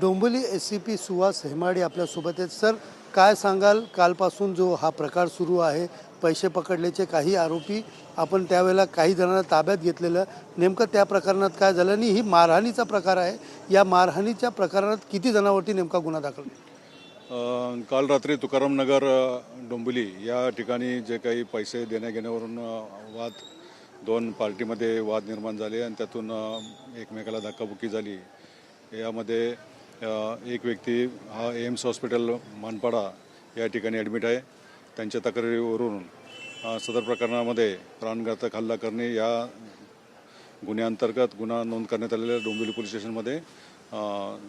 Dombivli S C P Suhas Hemade आपल्यासोबत आहेत. Sir काय सांगाल? कालपासून जो हा प्रकार सुरू आहे पैसे पकडल्याचे काही आरोपी आपण त्यावेळेला काही जणांना ताब्यात घेतलेलं नेमकं त्या प्रकरणात काय झालं? आणि ही मारहाणीचा प्रकार आहे. या मारहाणीच्या प्रकरणात किती जणांवरती नेमका गुन्हा दाखल काल रात्री तुकारामनगर अ, डोंबिवली या ठिकाणी जे काही पैसे देण्याघेण्यावरून वाद दोन पार्टीमध्ये वाद निर्माण झाले आणि त्यातून एकमेकाला धक्काबुक्की झाली. यामध्ये एक व्यक्ती हा एम्स हॉस्पिटल मानपाडा या ठिकाणी ॲडमिट आहे. त्यांच्या तक्रारीवरून सदर प्रकरणामध्ये प्राणघातक हल्ला करणे या गुन्ह्याअंतर्गत गुन्हा नोंद करण्यात आलेला आहे डोंबिवली पोलीस स्टेशनमध्ये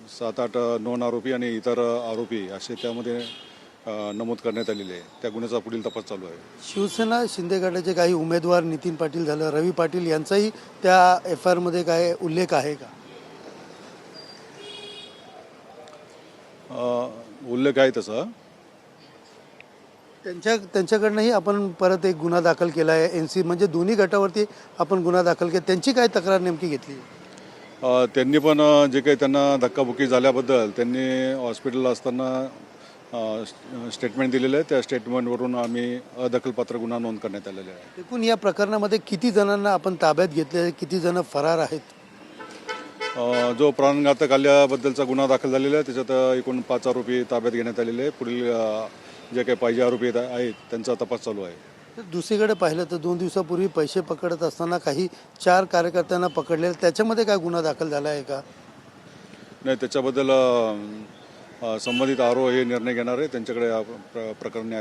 सात आठ नॉन आरोपी आणि इतर आरोपी असे त्यामध्ये नमूद करण्यात आलेले आहे. त्या गुन्ह्याचा पुढील तपास चालू आहे. शिवसेना शिंदे गटाचे काही उमेदवार नितीन पाटील झालं रवी पाटील यांचाही त्या एफ आय आरमध्ये काय उल्लेख आहे का? उल्लेख आहे तसा त्यांच्या त्यांच्याकडनंही आपण परत एक गुन्हा दाखल केला आहे. एन सी म्हणजे दोन्ही गटावरती आपण गुन्हा दाखल केला. त्यांची काय तक्रार नेमकी घेतली? त्यांनी पण जे काही त्यांना धक्काबुक्की झाल्याबद्दल त्यांनी हॉस्पिटलला असताना स्टेटमेंट दिलेलं आहे. त्या स्टेटमेंटवरून आम्ही अदखलपात्र गुन्हा नोंद करण्यात आलेला आहे. एकूण या प्रकरणामध्ये किती जणांना आपण ताब्यात घेतले किती जण फरार आहेत? जो प्राणघातक हल्ल्याबद्दलचा गुन्हा दाखल झालेला आहे त्याच्यात एकूण पाच आरोपी ताब्यात घेण्यात आलेले आहे पुढील जे काही पाहिजे आरोपी आहेत त्यांचा तपास चालू आहे. दुसरीकडे पाहिलं तर दोन दिवसापूर्वी पैसे पकडत असताना काही चार कार्यकर्त्यांना पकडले त्याच्यामध्ये काय गुन्हा दाखल झाला आहे का? नाही त्याच्याबद्दल संबंधित आरो हे निर्णय घेणार आहे. त्यांच्याकडे प्रकरणी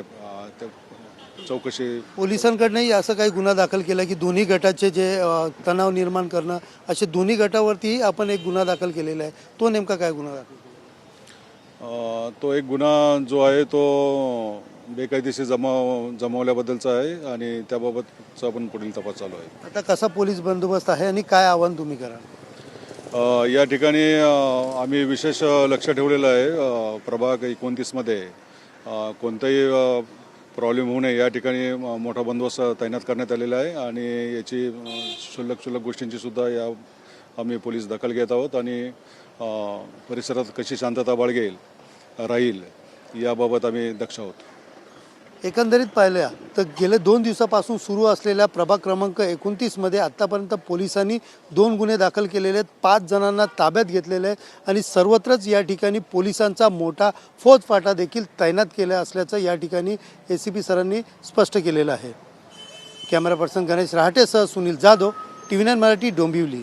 चौकशी. पोलिसांकडनंही असं काही गुन्हा दाखल केला की दोन्ही गटाचे जे अ, तणाव निर्माण करणं असे दोन्ही गटावरतीही आपण एक गुन्हा दाखल केलेला आहे. तो नेमका काय गुन्हा दाखल केला? अ, तो एक गुन्हा जो आहे तो बेकायदेशीर जमाव जमावल्याबद्दलचा आहे आणि त्याबाबतचा पण पुढील तपास चालू आहे. आता कसा पोलीस बंदोबस्त आहे आणि काय आव्हान तुम्ही कराल? अ, या ठिकाणी अ, आम्ही विशेष अ, लक्ष ठेवलेलं आहे. अ, प्रभाग एकोणतीसमध्ये अ, कोणताही प्रॉब्लेम होऊ नये या ठिकाणी मोठा बंदोबस्त तैनात करण्यात आलेला आहे आणि याची शुल्लक शुल्लक गोष्टींची सुद्धा या आम्ही पोलीस दखल घेत आहोत आणि परिसरात कशी शांतता बाळगेल राहील याबाबत आम्ही दक्ष आहोत. एकंदरीत पाहिलं तर गेले दोन दिवसापासून सुरू असलेल्या प्रभाग क्रमांक एकोणतीसमध्ये आत्तापर्यंत पोलिसांनी दोन गुन्हे दाखल केलेले आहेत. पाच जणांना ताब्यात घेतलेले आहे आणि सर्वत्रच या ठिकाणी पोलिसांचा मोठा फौजफाटा देखील तैनात केला असल्याचं या ठिकाणी ए सी पी सरांनी स्पष्ट केलेलं आहे. Camera person Ganesh रहाटेसह Sunil Jadhav T V nine Marathi Dombivli.